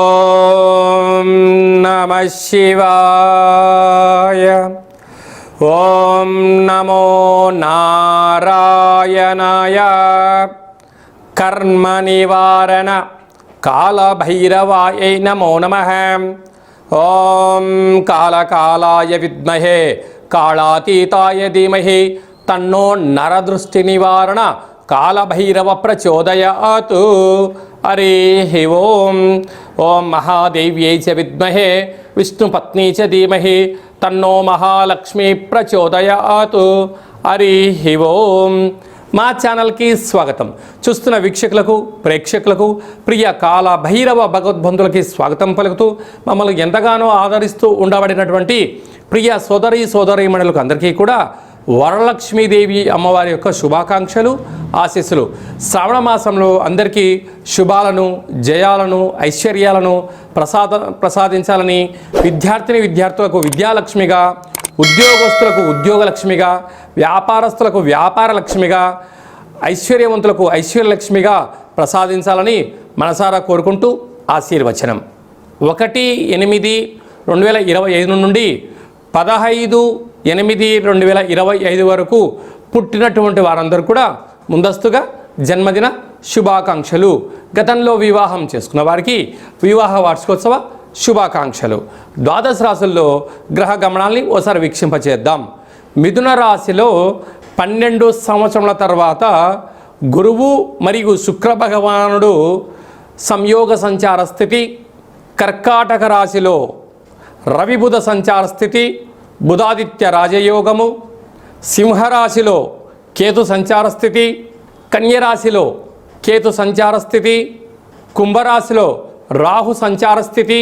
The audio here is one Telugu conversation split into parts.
ఓం నమ శివాయ ఓం నమో నారాయణాయ కర్మ నివారణ కాళభైరవాయ నమో నమ ఓం కాళకాళాయ విద్మహే కాళాతీతాయ ధీమహి తన్నో నరదృష్టి నివారణ కాలభైరవ ప్రచోదయాత్. హరి ఓం. ఓం మహాదేవ్యై చ విద్మహే. విష్ణుపత్ని చ ధీమహి. తన్నో మహాలక్ష్మి ప్రచోదయాత్. హరి ఓం. మా ఛానల్కి స్వాగతం. చూస్తున్న వీక్షకులకు ప్రేక్షకులకు ప్రియ కాల భైరవ భగవద్బంధులకి స్వాగతం పలుకుతూ మమ్మల్ని ఎంతగానో ఆదరిస్తూ ఉండబడినటువంటి ప్రియ సోదరి సోదరీమణులకు అందరికీ కూడా వరలక్ష్మీదేవి అమ్మవారి యొక్క శుభాకాంక్షలు ఆశీస్సులు. శ్రావణ మాసంలో అందరికీ శుభాలను జయాలను ఐశ్వర్యాలను ప్రసాద ప్రసాదించాలని విద్యార్థిని విద్యార్థులకు విద్యాలక్ష్మిగా ఉద్యోగస్తులకు ఉద్యోగలక్ష్మిగా వ్యాపారస్తులకు వ్యాపార లక్ష్మిగా ఐశ్వర్యవంతులకు ఐశ్వర్యలక్ష్మిగా ప్రసాదించాలని మనసారా కోరుకుంటూ ఆశీర్వచనం. ఒకటి ఎనిమిది రెండు వేల ఇరవై ఐదు నుండి పదహైదు ఎనిమిది రెండు వేల ఇరవై ఐదు వరకు పుట్టినటువంటి వారందరూ కూడా ముందస్తుగా జన్మదిన శుభాకాంక్షలు. గతంలో వివాహం చేసుకున్న వారికి వివాహ వార్షికోత్సవ శుభాకాంక్షలు. ద్వాదశ రాశుల్లో గ్రహ గమనాల్ని ఓసారి వీక్షింపచేద్దాం. మిథున రాశిలో పన్నెండు సంవత్సరముల తర్వాత గురువు మరియు శుక్ర భగవానుడు సంయోగ సంచార స్థితి కర్కాటక రాశిలో రవిబుధ సంచార స్థితి బుధాదిత్య రాజయోగము సింహరాశిలో కేతు సంచార స్థితి కన్యరాశిలో కేతు సంచార స్థితి కుంభరాశిలో రాహు సంచార స్థితి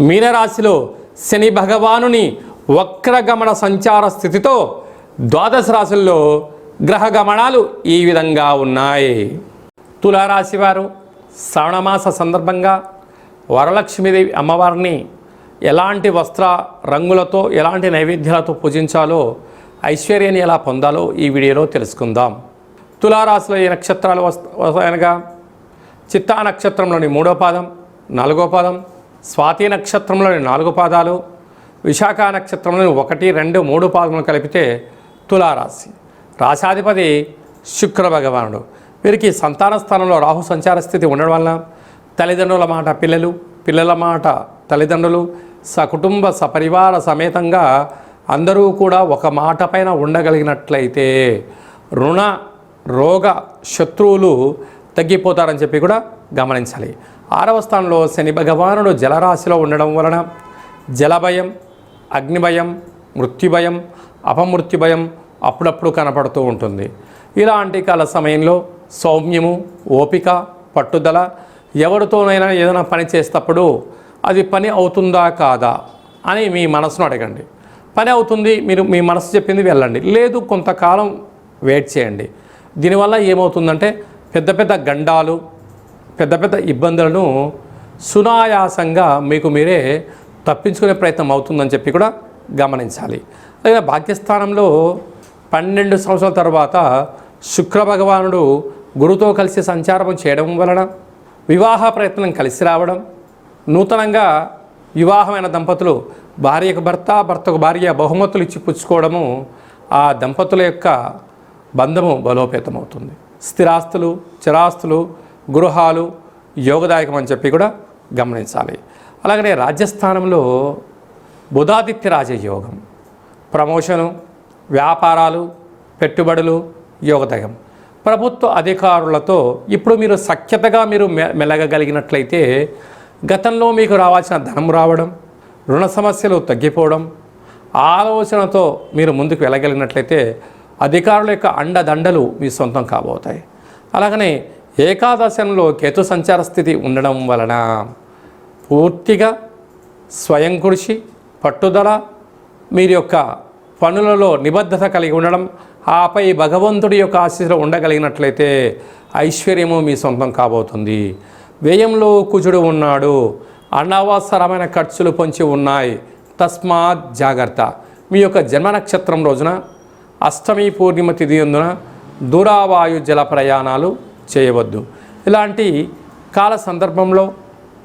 మీనరాశిలో శని భగవానుని వక్రగమన సంచార స్థితితో ద్వాదశ రాశుల్లో గ్రహ గమనాలు ఈ విధంగా ఉన్నాయి. తులారాశి వారు శ్రావణమాస సందర్భంగా వరలక్ష్మీదేవి అమ్మవారిని ఎలాంటి వస్త్ర రంగులతో ఎలాంటి నైవేద్యాలతో పూజించాలో ఐశ్వర్యాన్ని ఎలా పొందాలో ఈ వీడియోలో తెలుసుకుందాం. తులారాశిలో ఈ నక్షత్రాలు వస్త అనగా చిత్తా నక్షత్రంలోని మూడో పాదం నాలుగో పాదం స్వాతి నక్షత్రంలోని నాలుగు పాదాలు విశాఖ నక్షత్రంలోని ఒకటి రెండు మూడు పాదములు కలిపితే తులారాశి. రాశాధిపతి శుక్ర భగవానుడు. వీరికి సంతాన స్థానంలో రాహు సంచార స్థితి ఉండడం వలన తల్లిదండ్రుల మాట పిల్లలు పిల్లల మాట తల్లిదండ్రులు సకుటుంబ సపరివార సమేతంగా అందరూ కూడా ఒక మాట పైన ఉండగలిగినట్లయితే రుణ రోగ శత్రువులు తగ్గిపోతారని చెప్పి కూడా గమనించాలి. ఆరవ స్థానంలో శని భగవానుడు జలరాశిలో ఉండడం వలన జలభయం అగ్నిభయం మృత్యుభయం అపమృత్యుభయం అప్పుడప్పుడు కనపడుతూ ఉంటుంది. ఇలాంటి కాల సమయంలో సౌమ్యము ఓపిక పట్టుదల ఎవరితోనైనా ఏదైనా పని చేసేటప్పుడు అది పని అవుతుందా కాదా అని మీ మనసును అడగండి. పని అవుతుంది మీరు మీ మనసు చెప్పింది వెళ్ళండి. లేదు కొంతకాలం వెయిట్ చేయండి. దీనివల్ల ఏమవుతుందంటే పెద్ద పెద్ద గండాలు పెద్ద పెద్ద ఇబ్బందులను సునాయాసంగా మీకు మీరే తప్పించుకునే ప్రయత్నం అవుతుందని చెప్పి కూడా గమనించాలి. అలాగే భాగ్యస్థానంలో పన్నెండు సంవత్సరాల తర్వాత శుక్ర భగవానుడు గురుతో కలిసి సంచారం చేయడం వలన వివాహ ప్రయత్నం కలిసి రావడం నూతనంగా వివాహమైన దంపతులు భార్యకు భర్త భర్తకు భార్య బహుమతులు ఇచ్చి పుచ్చుకోవడము ఆ దంపతుల యొక్క బంధము బలోపేతమవుతుంది. స్థిరాస్తులు చిరాస్తులు గృహాలు యోగదాయకం అని చెప్పి కూడా గమనించాలి. అలాగనే రాజ్యస్థానంలో బుధాదిత్య రాజయోగం ప్రమోషను వ్యాపారాలు పెట్టుబడులు యోగదాయం ప్రభుత్వ అధికారులతో ఇప్పుడు మీరు సఖ్యతగా మీరు మె మెలగగలిగినట్లయితే గతంలో మీకు రావాల్సిన ధనం రావడం రుణ సమస్యలు తగ్గిపోవడం ఆలోచనతో మీరు ముందుకు వెళ్ళగలిగినట్లయితే అధికారుల యొక్క అండదండలు మీ సొంతం కాబోతాయి. అలాగనే ఏకాదశంలో కేతు సంచార స్థితి ఉండడం వలన పూర్తిగా స్వయం కృషి పట్టుదల మీరు యొక్క పనులలో నిబద్ధత కలిగి ఉండడం ఆపై భగవంతుడి యొక్క ఆశీస్సులో ఉండగలిగినట్లయితే ఐశ్వర్యము మీ సొంతం కాబోతుంది. వ్యయంలో కుజుడు ఉన్నాడు. అనవసరమైన ఖర్చులు పొంచి ఉన్నాయి. తస్మాత్ జాగ్రత్త. మీ యొక్క జన్మ నక్షత్రం రోజున అష్టమి పూర్ణిమ తిథి అందున దూరావాయు జల ప్రయాణాలు చేయవద్దు. ఇలాంటి కాల సందర్భంలో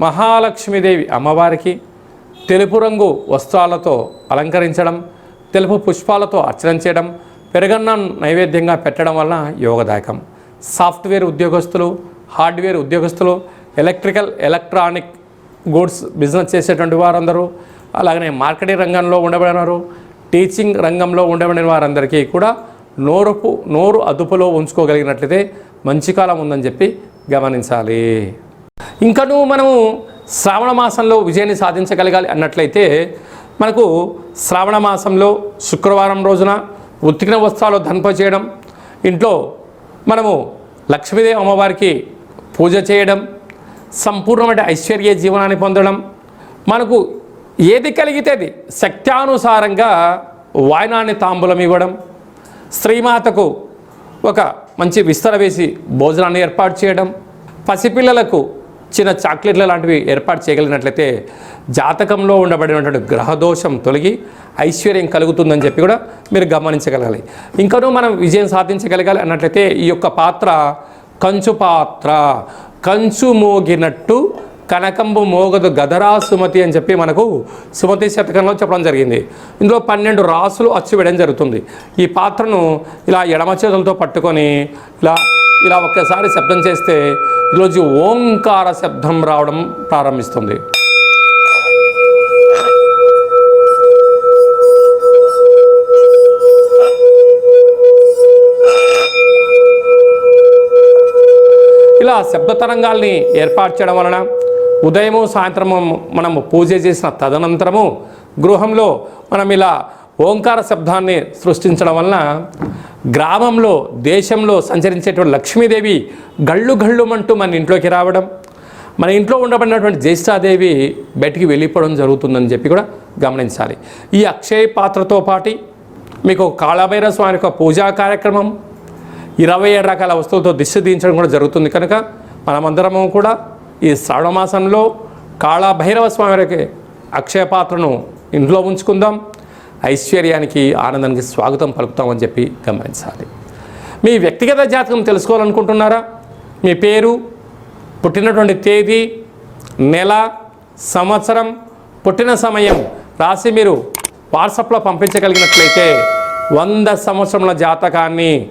మహాలక్ష్మీదేవి అమ్మవారికి తెలుపు రంగు వస్త్రాలతో అలంకరించడం తెలుపు పుష్పాలతో అర్చన చేయడం పెరగన్నం నైవేద్యంగా పెట్టడం వలన యోగదాయకం. సాఫ్ట్వేర్ ఉద్యోగస్తులు హార్డ్వేర్ ఉద్యోగస్తులు ఎలక్ట్రికల్ ఎలక్ట్రానిక్ గూడ్స్ బిజినెస్ చేసేటువంటి వారందరూ అలాగనే మార్కెటింగ్ రంగంలో ఉండబడినారు టీచింగ్ రంగంలో ఉండబడిన వారందరికీ కూడా నోరుపు నోరు అదుపులో ఉంచుకోగలిగినట్లయితే మంచి కాలం ఉందని చెప్పి గమనించాలి. ఇంకను మనము శ్రావణ మాసంలో విజయాన్ని సాధించగలగాలి అన్నట్లయితే మనకు శ్రావణ మాసంలో శుక్రవారం రోజున ఉతికిన వస్త్రాలు ధన్ప చేయడం ఇంట్లో మనము లక్ష్మీదేవి అమ్మవారికి పూజ చేయడం సంపూర్ణమైన ఐశ్వర్య జీవనాన్ని పొందడం. మనకు ఏది కలిగితే అది శక్త్యానుసారంగా వాయనాన్ని తాంబూలం ఇవ్వడం. స్త్రీమాతకు ఒక మంచి విస్తర వేసి భోజనాన్ని ఏర్పాటు చేయడం. పసిపిల్లలకు చిన్న చాక్లెట్ల లాంటివి ఏర్పాటు చేయగలిగినట్లయితే జాతకంలో ఉండబడినటువంటి గ్రహదోషం తొలగి ఐశ్వర్యం కలుగుతుందని చెప్పి కూడా మీరు గమనించగలగాలి. ఇంకనూ మనం విజయం సాధించగలగాలి అన్నట్లయితే ఈ యొక్క పాత్ర కంచు పాత్ర. కంచు మోగినట్టు కనకంబు మోగదు గదరా సుమతి అని చెప్పి మనకు సుమతి శతకంలో చెప్పడం జరిగింది. ఇందులో పన్నెండు రాసులు అచ్చు వేయడం జరుగుతుంది. ఈ పాత్రను ఇలా ఎడమ చేతులతో పట్టుకొని ఇలా ఇలా ఒక్కసారి శబ్దం చేస్తే ఈరోజు ఓంకార శబ్దం రావడం ప్రారంభిస్తుంది. ఇలా శబ్ద తరంగాల్ని ఏర్పాటు చేయడం వలన ఉదయము సాయంత్రము మనము పూజ చేసిన తదనంతరము గృహంలో మనం ఇలా ఓంకార శబ్దాన్ని సృష్టించడం వలన గ్రామంలో దేశంలో సంచరించేటువంటి లక్ష్మీదేవి గళ్ళు గళ్ళుమంటూ మన ఇంట్లోకి రావడం మన ఇంట్లో ఉండబడినటువంటి జ్యేష్ఠాదేవి బయటికి వెళ్ళిపోవడం జరుగుతుందని చెప్పి కూడా గమనించాలి. ఈ అక్షయ పాత్రతో పాటి మీకు కాళభైర స్వామి యొక్క పూజా కార్యక్రమం ఇరవై ఏడు రకాల వస్తువులతో దిష్టి దించడం కూడా జరుగుతుంది. కనుక మనమందరము కూడా ఈ శ్రావణమాసంలో కాళభైరవ స్వామి వారికి ఇంట్లో ఉంచుకుందాం. ఐశ్వర్యానికి ఆనందానికి స్వాగతం పలుకుతామని చెప్పి గమనించాలి. మీ వ్యక్తిగత జాతకం తెలుసుకోవాలనుకుంటున్నారా? మీ పేరు పుట్టినటువంటి తేదీ నెల సంవత్సరం పుట్టిన సమయం రాసి మీరు వాట్సాప్లో పంపించగలిగినట్లయితే వంద సంవత్సరముల జాతకాన్ని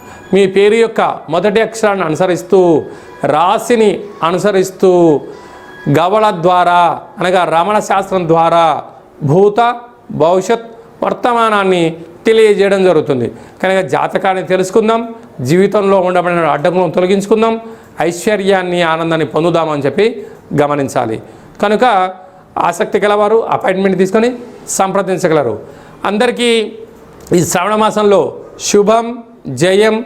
మీ పేరు యొక్క మొదటి అక్షరాన్ని అనుసరిస్తూ రాశిని అనుసరిస్తూ గవళ ద్వారా అనగా రమణ శాస్త్రం ద్వారా భూత భవిష్యత్ వర్తమానాన్ని తెలియజేయడం జరుగుతుంది. కనుక జాతకాన్ని తెలుసుకుందాం జీవితంలో ఉండబడిన అడ్డంకులను తొలగించుకుందాం ఐశ్వర్యాన్ని ఆనందాన్ని పొందుదామని చెప్పి గమనించాలి. కనుక ఆసక్తి గలవారు అపాయింట్మెంట్ తీసుకొని సంప్రదించగలరు. అందరికీ ఈ శ్రావణ మాసంలో శుభం జయం